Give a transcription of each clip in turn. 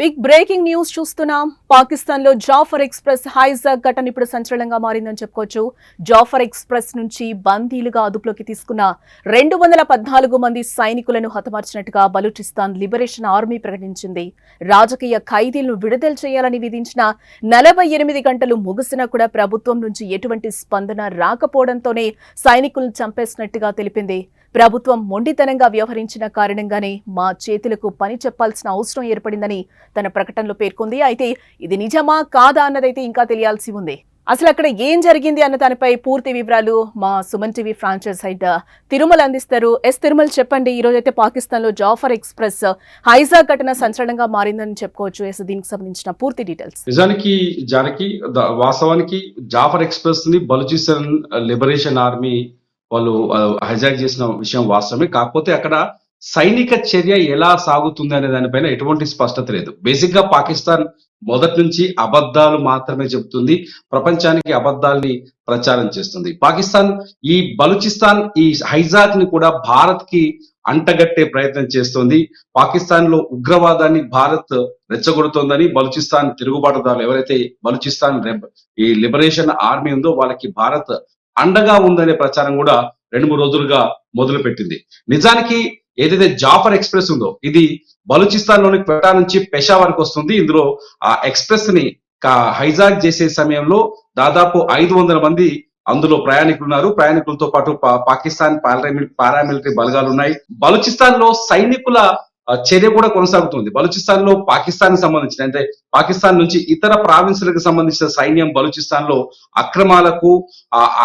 Big breaking news చూస్తున్నాం. పాకిస్తాన్లో Jafar express hijack ఘటన ఇప్పుడు సంచలనంగా మారిందని చెప్పుకోవచ్చు. జాఫర్ ఎక్స్ప్రెస్ నుంచి బందీలుగా అదుపులోకి తీసుకున్న రెండు వందల పద్నాలుగు మంది సైనికులను హతమార్చినట్టుగా బలూచిస్తాన్ లిబరేషన్ ఆర్మీ ప్రకటించింది. రాజకీయ ఖైదీలను విడుదల చేయాలని విధించిన నలభై ఎనిమిది గంటలు ముగిసినా కూడా ప్రభుత్వం నుంచి ఎటువంటి స్పందన రాకపోవడంతోనే సైనికులను చంపేసినట్టుగా తెలిపింది. ప్రభుత్వం మొండితనంగా వ్యవహరించిన కారణంగానే మా చేతులకు పని చెప్పాల్సిన అవసరం ఏర్పడిందని తన ప్రకటనలో పేర్కొంది. అయితే ఇది నిజమా కాదా అన్నదైతే ఇంకా తెలియాల్సి ఉంది. అసలు అక్కడ ఏం జరిగింది అన్న దానిపై పూర్తి వివరాలు మా Suman TV franchise head Tirumala అందిస్తారు. ఎస్ తిరుమల చెప్పండి. ఈ రోజైతే పాకిస్తాన్లో జాఫర్ ఎక్స్ప్రెస్ హైజాగ్ ఘటన సంచలనంగా మారిందని చెప్పుకోవచ్చు. ఎస్ దీనికి సంబంధించిన పూర్తి డీటెయిల్స్. నిజానికి జానకి వాస్తవానికి జాఫర్ ఎక్స్ప్రెస్ని బలూచిస్తాన్ లిబరేషన్ ఆర్మీ వాళ్ళు హైజాక్ చేసిన విషయం వాస్తవమే. కాకపోతే అక్కడ సైనిక చర్య ఎలా సాగుతుంది అనే దానిపైన ఎటువంటి స్పష్టత లేదు. బేసిక్గా పాకిస్తాన్ మొదటి నుంచి అబద్ధాలు మాత్రమే చెబుతుంది. ప్రపంచానికి అబద్ధాల్ని ప్రచారం చేస్తుంది. పాకిస్తాన్ ఈ బలుచిస్తాన్ ఈ హైజాక్ని కూడా భారత్కి అంటగట్టే ప్రయత్నం చేస్తోంది. పాకిస్తాన్లో ఉగ్రవాదాన్ని భారత్ రెచ్చగొడుతోందని బలుచిస్తాన్ తిరుగుబాటుదారులు ఎవరైతే బలూచిస్తాన్ ఈ లిబరేషన్ ఆర్మీ ఉందో వాళ్ళకి భారత్ అండగా ఉందనే ప్రచారం కూడా రెండు మూడు రోజులుగా మొదలు పెట్టింది నిజానికి ఏదైతే జాఫర్ ఎక్స్ప్రెస్ ఉందో ఇది బలూచిస్తాన్లోని క్వెటా నుంచి పెషావర్కి వస్తుంది. ఇందులో ఆ ఎక్స్ప్రెస్ని హైజాక్ చేసే సమయంలో దాదాపు ఐదు వందల మంది అందులో ప్రయాణికులు ఉన్నారు ప్రయాణికులతో పాటు పాకిస్తాన్ పారామిలిటరీ బలగాలు ఉన్నాయి బలూచిస్తాన్లో సైనికుల చర్య కూడా కొనసాగుతుంది. బలూచిస్తాన్లో పాకిస్తాన్కి సంబంధించిన అంటే పాకిస్తాన్ నుంచి ఇతర ప్రావిన్సులకు సంబంధించిన సైన్యం బలూచిస్తాన్లో అక్రమాలకు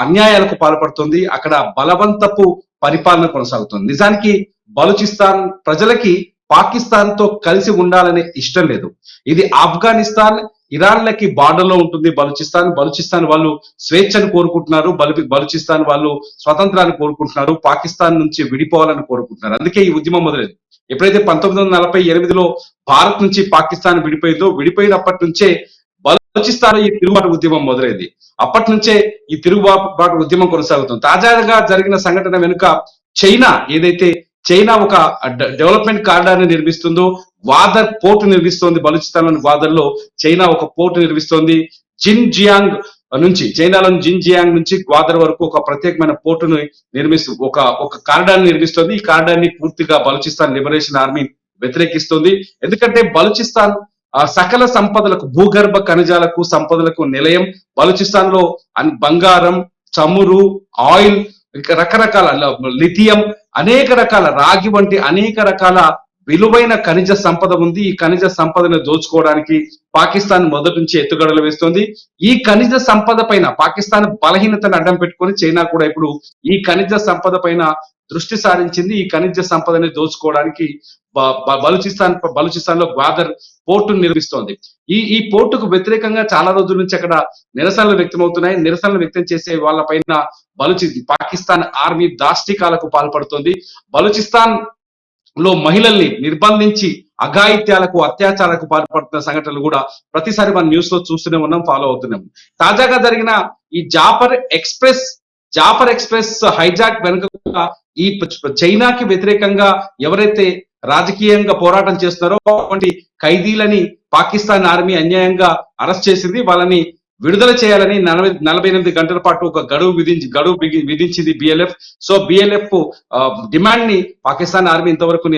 అన్యాయాలకు పాల్పడుతుంది. అక్కడ బలవంతపు పరిపాలన కొనసాగుతుంది. నిజానికి బలూచిస్తాన్ ప్రజలకి పాకిస్తాన్తో కలిసి ఉండాలనే ఇష్టం లేదు. ఇది ఆఫ్ఘనిస్తాన్ ఇరాన్లకి బార్డర్లో ఉంటుంది బలూచిస్తాన్. బలూచిస్తాన్ వాళ్ళు స్వేచ్ఛను కోరుకుంటున్నారు. బలు బలూచిస్తాన్ వాళ్ళు స్వతంత్రాన్ని కోరుకుంటున్నారు. పాకిస్తాన్ నుంచి విడిపోవాలని కోరుకుంటున్నారు. అందుకే ఈ ఉద్యమం మొదలైంది. ఎప్పుడైతే పంతొమ్మిది వందల నలభై ఎనిమిదిలో భారత్ నుంచి పాకిస్తాన్ విడిపోయిందో విడిపోయినప్పటి నుంచే బలోచిస్తాన్ ఈ తిరుగుబాటు ఉద్యమం మొదలైంది. అప్పటి నుంచే ఈ తిరుగుబాటు ఉద్యమం కొనసాగుతుంది. తాజాగా జరిగిన సంఘటన వెనుక చైనా ఏదైతే చైనా ఒక డెవలప్మెంట్ కారిడార్ని నిర్మిస్తుందో వాదర్ పోర్టు నిర్మిస్తోంది బలూచిస్తాన్లోని లో చైనా ఒక పోర్టు నిర్మిస్తోంది. జిన్ జియాంగ్ నుంచి చైనాలోని జిన్జియాంగ్ నుంచి గ్వాదర్ వరకు ఒక ప్రత్యేకమైన పోర్టును నిర్మిస్తూ ఒక ఒక కారిడార్ నిర్మిస్తోంది. ఈ కారిడార్ని పూర్తిగా బలూచిస్తాన్ లిబరేషన్ ఆర్మీ వ్యతిరేకిస్తుంది. ఎందుకంటే బలూచిస్తాన్ ఆ సకల సంపదలకు భూగర్భ ఖనిజాలకు సంపదలకు నిలయం. బలూచిస్తాన్లో బంగారం చమురు ఆయిల్ ఇంకా రకరకాల లిథియం అనేక రకాల రాగి వంటి అనేక రకాల విలువైన ఖనిజ సంపద ఉంది. ఈ ఖనిజ సంపదను దోచుకోవడానికి పాకిస్తాన్ మొదటి నుంచి ఎత్తుగడలు వేస్తోంది. ఈ ఖనిజ సంపద పైన పాకిస్తాన్ బలహీనతను అడ్డం పెట్టుకొని చైనా కూడా ఇప్పుడు ఈ ఖనిజ సంపద పైన దృష్టి సారించింది. ఈ ఖనిజ సంపదని దోచుకోవడానికి బలుచిస్తాన్ బలుచిస్తాన్ బలూచిస్తాన్ బలూచిస్తాన్లో గ్వాదర్ పోర్టును నిర్మిస్తోంది. ఈ ఈ పోర్టుకు వ్యతిరేకంగా చాలా రోజుల నుంచి అక్కడ నిరసనలు వ్యక్తమవుతున్నాయి. నిరసనలు వ్యక్తం చేసే వాళ్ళ పైన బలుచి పాకిస్తాన్ ఆర్మీ దాష్టికాలకు పాల్పడుతోంది. బలూచిస్తాన్ లో మహిళల్ని నిర్బంధించి అఘాయిత్యాలకు అత్యాచారాలకు పాల్పడుతున్న సంఘటనలు కూడా ప్రతిసారి మనం న్యూస్లో చూస్తూనే ఉన్నాం ఫాలో అవుతున్నాం తాజాగా జరిగిన ఈ Jaffar express Jaffar express hijack వెనుక కూడా ఈ చైనాకి వ్యతిరేకంగా ఎవరైతే రాజకీయంగా పోరాటం చేస్తున్నారో అటువంటి ఖైదీలని పాకిస్తాన్ ఆర్మీ అన్యాయంగా అరెస్ట్ చేసింది. వాళ్ళని విడుదల చేయాలని నలభై నలభై ఎనిమిది గంటల పాటు ఒక గడువు విధించి గడువు విధించింది బిఎల్ఎఫ్ సో బిఎల్ఎఫ్ డిమాండ్ని పాకిస్తాన్ ఆర్మీ ఇంతవరకు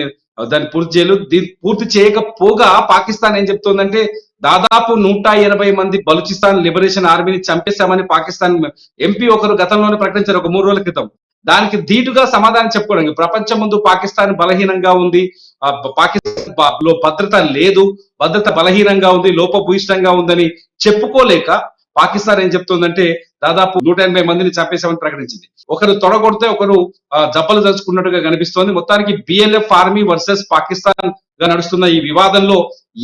దాన్ని పూర్తి చేయలేదు. దీన్ని పూర్తి చేయకపోగా పాకిస్తాన్ ఏం చెప్తోందంటే దాదాపు నూట ఎనభై మంది బలూచిస్తాన్ లిబరేషన్ ఆర్మీని చంపేశామని పాకిస్తాన్ ఎంపీ ఒకరు గతంలోనే ప్రకటించారు ఒక మూడు రోజుల క్రితం. దానికి ధీటుగా సమాధానం చెప్పుకోవడానికి ప్రపంచం ముందు పాకిస్తాన్ బలహీనంగా ఉంది పాకిస్తాన్లో భద్రత లేదు భద్రత బలహీనంగా ఉంది లోపభూయిష్టంగా ఉందని చెప్పుకోలేక పాకిస్తాన్ ఏం చెప్తుందంటే దాదాపు నూట ఎనభై మందిని చంపేశామని ప్రకటించింది. ఒకరు తొడగొడితే ఒకరు జబ్బలు దలుచుకున్నట్టుగా కనిపిస్తోంది. మొత్తానికి బిఎల్ఎఫ్ ఆర్మీ వర్సెస్ పాకిస్తాన్గా నడుస్తున్న ఈ వివాదంలో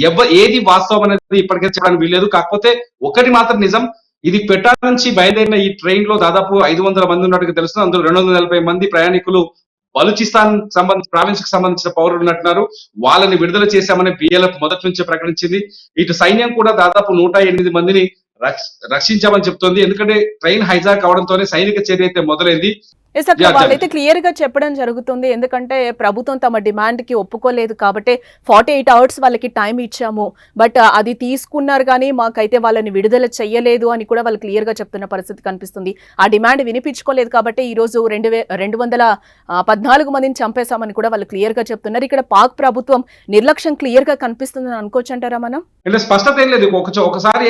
ఎవ ఏది వాస్తవం అనేది ఇప్పటికే చెప్పడానికి వీల్లేదు. కాకపోతే ఒకటి మాత్రం నిజం ఇది పెట్టా నుంచి బయలుదేరిన ఈ ట్రైన్లో దాదాపు ఐదు వందల మంది ఉన్నట్టుగా తెలుస్తుంది. అందులో రెండు వందల నలభై మంది ప్రయాణికులు బలూచిస్తాన్ సంబంధించి ప్రావిన్స్కి సంబంధించిన పౌరులు ఉన్నట్టున్నారు. వాళ్ళని విడుదల చేశామని బిఎల్ఎఫ్ మొదటి నుంచే ప్రకటించింది. ఇటు సైన్యం కూడా దాదాపు నూట ఎనిమిది మందిని రక్షించామని చెప్తోంది. ఎందుకంటే ట్రైన్ హైజాక్ అవడంతోనే సైనిక చర్య అయితే మొదలైంది. వాళ్ళైతే క్లియర్గా చెప్పడం జరుగుతుంది. ఎందుకంటే ప్రభుత్వం తమ డిమాండ్కి ఒప్పుకోలేదు కాబట్టి ఫార్టీ ఎయిట్ అవర్స్ వాళ్ళకి టైం ఇచ్చాము. బట్ అది తీసుకున్నారు కానీ మాకైతే వాళ్ళని విడుదల చెయ్యలేదు అని కూడా వాళ్ళు క్లియర్గా చెప్తున్న పరిస్థితి కనిపిస్తుంది. ఆ డిమాండ్ వినిపించుకోలేదు కాబట్టి ఈ రోజు రెండు రెండు వందల పద్నాలుగు మందిని చంపేశామని కూడా వాళ్ళు క్లియర్గా చెప్తున్నారు. ఇక్కడ పాక్ ప్రభుత్వం నిర్లక్ష్యం క్లియర్గా కనిపిస్తుందని అనుకోవచ్చు అంటారా మనం? అంటే స్పష్టత ఏం లేదు. ఒక ఒకసారి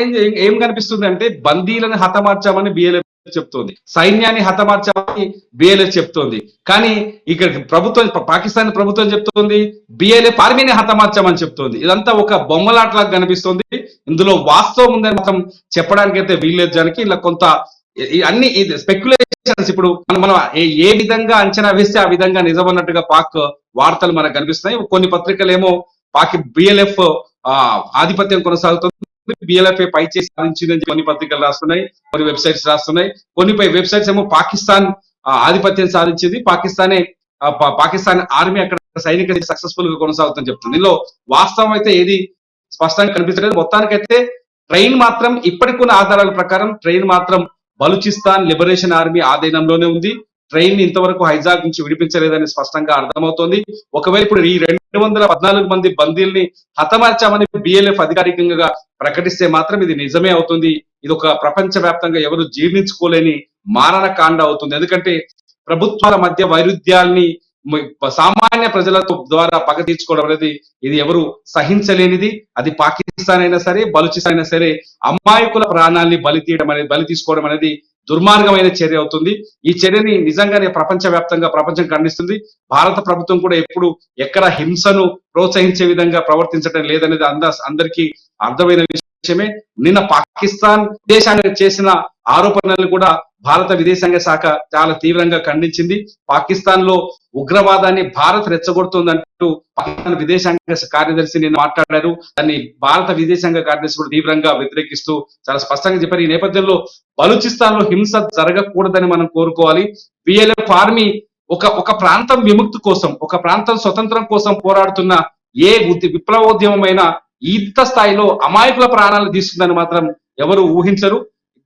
ఏం కనిపిస్తుంది అంటే బందీలను హతమార్చామని బిఎల్ఎఫ్ చెప్తోంది. సైన్యాన్ని హతమార్చాలని బిఎల్ఎఫ్ చెప్తోంది. కానీ ఇక్కడ ప్రభుత్వం పాకిస్తాన్ ప్రభుత్వం చెప్తోంది బిఎల్ఎఫ్ ఆర్మీని హతమార్చామని చెప్తోంది. ఇదంతా ఒక బొమ్మలాట్లా కనిపిస్తుంది. ఇందులో వాస్తవం ఉందని మాత్రం చెప్పడానికి అయితే వీల్లేదు జానికి. ఇలా కొంత అన్ని స్పెక్యులేషన్స్ ఇప్పుడు మనం మనం ఏ- విధంగా అంచనా వేస్తే ఆ విధంగా నిజమన్నట్టుగా పాక్ వార్తలు మనకు కనిపిస్తున్నాయి. కొన్ని పత్రికలు ఏమో పాకి బిఎల్ఎఫ్ ఆధిపత్యం కొనసాగుతుంది. బిఎల్ఎఫ్ఏ పై చేసి సాధించిందని కొన్ని పత్రికలు రాస్తున్నాయి కొన్ని వెబ్సైట్స్ రాస్తున్నాయి. కొన్ని వెబ్సైట్స్ ఏమో పాకిస్తాన్ ఆధిపత్యం సాధించింది. పాకిస్తానే పా- పాకిస్తాన్ ఆర్మీ అక్కడ సైనిక సక్సెస్ఫుల్గా కొనసాగుతుందని చెప్తుంది. ఇందులో వాస్తవం అయితే ఏది స్పష్టంగా కనిపించలేదు మొత్తానికైతే ట్రైన్ మాత్రం ఇప్పటికున్న ఆధారాల ప్రకారం ట్రైన్ మాత్రం బలూచిస్తాన్ లిబరేషన్ ఆర్మీ ఆధీనంలోనే ఉంది. ట్రైన్ ఇంతవరకు హైజాగ్ నుంచి విడిపించలేదని స్పష్టంగా అర్థమవుతోంది. ఒకవేళ ఇప్పుడు ఈ రెండు వందల పద్నాలుగు మంది బందీల్ని హతమార్చామని బిఎల్ఎఫ్ అధికారికంగా ప్రకటిస్తే మాత్రం ఇది నిజమే అవుతుంది. ఇది ఒక ప్రపంచ వ్యాప్తంగా ఎవరు జీర్ణించుకోలేని మారణ కాండ అవుతుంది. ఎందుకంటే ప్రభుత్వాల మధ్య వైరుధ్యాల్ని సామాన్య ప్రజలతో ద్వారా పగ తీర్చుకోవడం అనేది ఇది ఎవరు సహించలేనిది. అది పాకిస్తాన్ అయినా సరే బలుచిస్తాన్ అయినా సరే అమాయకుల ప్రాణాల్ని బలి తీయడం అనేది బలి తీసుకోవడం అనేది దుర్మార్గమైన చర్య అవుతుంది. ఈ చర్యని నిజంగానే ప్రపంచ వ్యాప్తంగా ప్రపంచం ఖండిస్తుంది. భారత ప్రభుత్వం కూడా ఎప్పుడు ఎక్కడ హింసను ప్రోత్సహించే విధంగా ప్రవర్తించడం లేదనేది అంద అందరికీ అర్థమైన విషయమే. నిన్న పాకిస్తాన్ దేశానికి చేసిన ఆరోపణలు కూడా భారత విదేశాంగ శాఖ చాలా తీవ్రంగా ఖండించింది. పాకిస్తాన్లో ఉగ్రవాదాన్ని భారత్ రెచ్చగొడుతుందంటూ పాకిస్తాన్ విదేశాంగ కార్యదర్శి నిన్న మాట్లాడారు. దాన్ని భారత విదేశాంగ కార్యదర్శి కూడా తీవ్రంగా వ్యతిరేకిస్తూ చాలా స్పష్టంగా చెప్పారు. ఈ నేపథ్యంలో బలూచిస్తాన్లో హింస జరగకూడదని మనం కోరుకోవాలి. పిఎల్ఎఫ్ ఆర్మీ ఒక ఒక ప్రాంతం విముక్తి కోసం ఒక ప్రాంతం స్వతంత్రం కోసం పోరాడుతున్న ఏ ఉద్య- ఇంత స్థాయిలో అమాయకుల ప్రాణాలు తీసుకుందని మాత్రం ఎవరు ఊహించరు.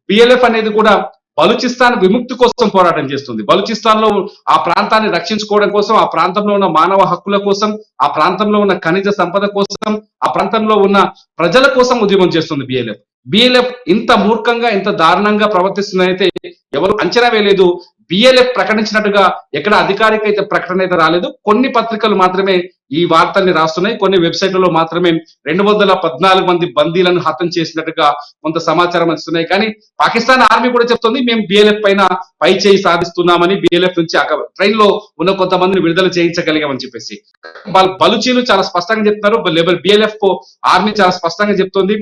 బిఎల్ఎఫ్ అనేది కూడా బలుచిస్తాన్ విముక్తి కోసం పోరాటం చేస్తుంది. బలుచిస్తాన్లో ఆ ప్రాంతాన్ని రక్షించుకోవడం కోసం ఆ ప్రాంతంలో ఉన్న మానవ హక్కుల కోసం ఆ ప్రాంతంలో ఉన్న ఖనిజ సంపద కోసం ఆ ప్రాంతంలో ఉన్న ప్రజల కోసం ఉద్యమం చేస్తుంది బిఎల్ఎఫ్ బిఎల్ఎఫ్ ఇంత మూర్ఖంగా ఇంత దారుణంగా ప్రవర్తిస్తుందైతే ఎవరు అంచనా వేయలేదు. బిఎల్ఎఫ్ ప్రకటించినట్టుగా ఎక్కడ అధికారిక అయితే ప్రకటన అయితే రాలేదు. కొన్ని పత్రికలు మాత్రమే ఈ వార్తల్ని రాస్తున్నాయి. కొన్ని వెబ్సైట్లలో మాత్రమే రెండు వందల పద్నాలుగు మంది బందీలను హతం చేసినట్టుగా కొంత సమాచారం వస్తున్నాయి కానీ పాకిస్తాన్ ఆర్మీ కూడా చెప్తుంది మేము బిఎల్ఎఫ్ పైన పై చేయి సాధిస్తున్నామని బిఎల్ఎఫ్ నుంచి ట్రైన్లో ఉన్న కొంతమందిని విడుదల చేయించగలిగామని చెప్పేసి. వాళ్ళ బలుచీలు చాలా స్పష్టంగా చెప్తున్నారు. బిఎల్ఎఫ్ ఆర్మీ చాలా స్పష్టంగా చెప్తుంది.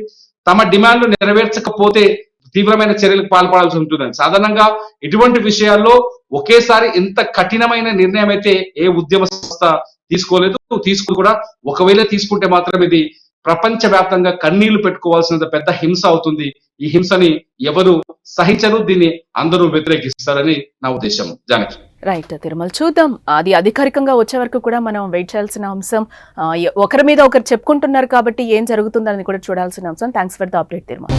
తమ డిమాండ్లు నెరవేర్చకపోతే తీవ్రమైన చర్యలకు పాల్పడాల్సి ఉంటుందని. సాధారణంగా ఇటువంటి విషయాల్లో ఒకేసారి ఇంత కఠినమైన నిర్ణయం అయితే ఏ ఉద్యమ సంస్థ తీసుకోలేదు. తీసుకుని కూడా ఒకవేళ తీసుకుంటే మాత్రం ఇది ప్రపంచ వ్యాప్తంగా కన్నీళ్ళు పెట్టుకోవాల్సినంత పెద్ద హింస అవుతుంది. ఈ హింసని ఎవరు సహించరు. దీన్ని అందరూ వ్యతిరేకిస్తారని నా ఉద్దేశం. జానకి. రైట్ తిరుమల చూద్దాం. అది అధికారికంగా వచ్చే వరకు కూడా మనం వెయిట్ చేయాల్సిన అంశం ఒకరి మీద ఒకరు చెప్పుకుంటున్నారు కాబట్టి ఏం జరుగుతుందని కూడా చూడాల్సిన అంశం. Thanks for the update Tirumala.